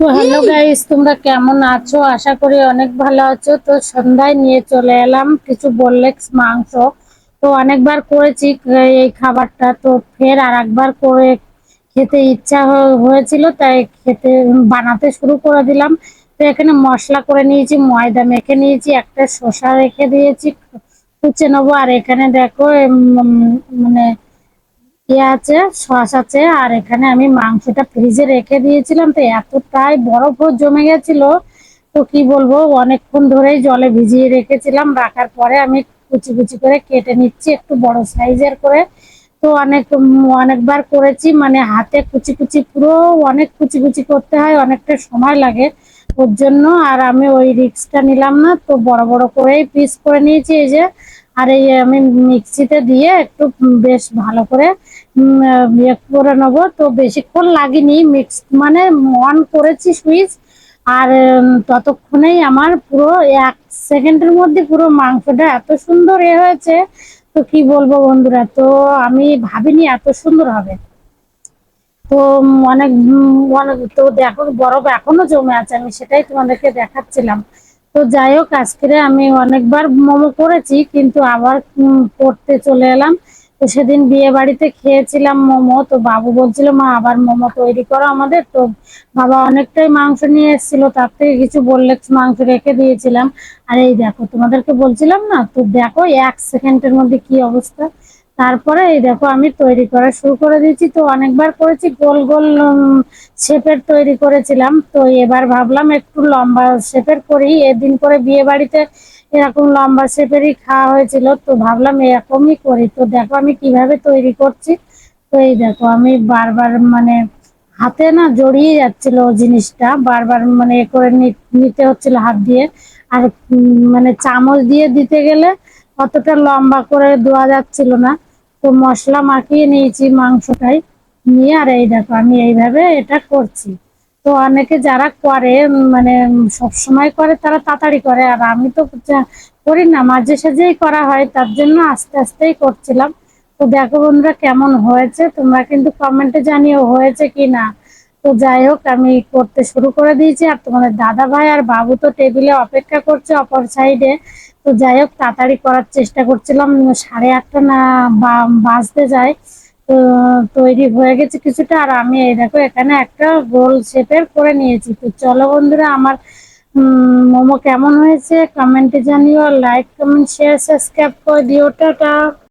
তো hello guys তোমরা কেমন আছো? আশা করি অনেক ভালো আছো। তো সন্ধ্যায় নিয়ে চলে এলাম কিছু বললেক্স মাংস। তো অনেকবার করেছি এই খাবারটা। তো ফের আর একবার করে খেতে ইচ্ছা হয়েছিল তাই খেতে বানাতে শুরু করে দিলাম। তো এখানে মশলা করে নিয়েছি ময়দা মেখে নিয়েছি একটা শসা রেখে দিয়েছি কুচে নেব। আর এখানে দেখো মানে ইয়ে আছে সস আছে, আর এখানে আমি মাংসটা ফ্রিজে রেখে দিয়েছিলাম, তো এতটাই বরফও জমে গেছিল। তো কি বলব, অনেকক্ষণ ধরেই জলে ভিজিয়ে রেখেছিলাম, রাখার পরে আমি কুচি কুচি করে কেটে নিচ্ছি, একটু বড় সাইজের করে। তো অনেক, অনেকবার করেছি মানে হাতে কুচি কুচি পুরো অনেক কুচি কুচি করতে হয়, অনেকটা সময় লাগে ওর জন্য। আর আমি ওই রিক্সটা নিলাম না, তো বড় বড় করেই পিস করে নিয়েছি, এই যে আর এই আমি মিক্সিতে দিয়ে একটু বেশ ভালো করে ইয়ে করে নেব। তো বেশিক্ষণ লাগেনি। মিক্স মানে অন করেছি সুইচ। আর ততক্ষণেই আমার পুরো এক সেকেন্ডের মধ্যে পুরো মাংসটা এত সুন্দর এ হয়েছে। তো কি বলব বন্ধুরা? তো আমি ভাবিনি এত সুন্দর হবে। তো অনেক অনেক, তো দেখো বরফ এখনও জমে আছে। আমি সেটাই তোমাদেরকে দেখাচ্ছিলাম। তো যাই হোক আজকে আমি অনেকবার মোমো করেছি, কিন্তু আবার করতে চলে এলাম। তো সেদিন বিয়ে বাড়িতে খেয়েছিলাম মোমো, তো বাবু বলছিল, মা, আবার মোমো তৈরি করো আমাদের। তো বাবা অনেকটাই মাংস নিয়ে এসেছিল, তার থেকে কিছু বললে মাংস রেখে দিয়েছিলাম। আর এই দেখো, তোমাদেরকে বলছিলাম না, তো দেখো, এক সেকেন্ডের মধ্যে কি অবস্থা। তারপরে এই দেখো আমি তৈরি করা শুরু করে দিয়েছি। তো অনেকবার করেছি, গোল গোল শেপের তৈরি করেছিলাম। তো এবার ভাবলাম একটু লম্বা শেপের করি। এদিন করে বিয়ে বাড়িতে এরকম লম্বা শেপেরই খাওয়া হয়েছিল, তো ভাবলাম এরকমই করি। তো দেখো আমি কীভাবে তৈরি করছি। তো এই দেখো আমি বারবার মানে হাতে না জড়িয়ে যাচ্ছিল জিনিসটা, বারবার মানে এ করে নিতে হচ্ছিল হাত দিয়ে। আর মানে চামচ দিয়ে দিতে গেলে অতটা লম্বা করে দেওয়া যাচ্ছিল না। তো মশলা মাখিয়ে নিয়েছি মাংসটাই নিয়ে, আর এই দেখো আমি এইভাবে এটা করছি। তো অনেকে যারা করে মানে সব সময় করে তারা তাড়াতাড়ি করে, আর আমি তো করি না, মাঝে সাঝেই করা হয়, তার জন্য আস্তে আস্তেই করছিলাম। তো দেখো বন্ধুরা কেমন হয়েছে, তোমরা কিন্তু কমেন্টে জানিও হয়েছে কি না তো যাই হোক, আমি করতে শুরু করে দিয়েছি। আর তোমাদের দাদা ভাই আর বাবু তো টেবিলে অপেক্ষা করছে অপর সাইডে তো যাই হোক, তাড়াতাড়ি করার চেষ্টা করছিলাম। সাড়ে আটটা না বা- বাজতে যায়। তো তৈরি হয়ে গেছে কিছুটা। আর আমি এই দেখো, এখানে একটা গোল শেপের করে নিয়েছি। তো চলো বন্ধুরা, আমার মোমো কেমন হয়েছে? কমেন্টে জানিও। লাইক কমেন্ট শেয়ার সাবস্ক্রাইব করে দিও। টাটা।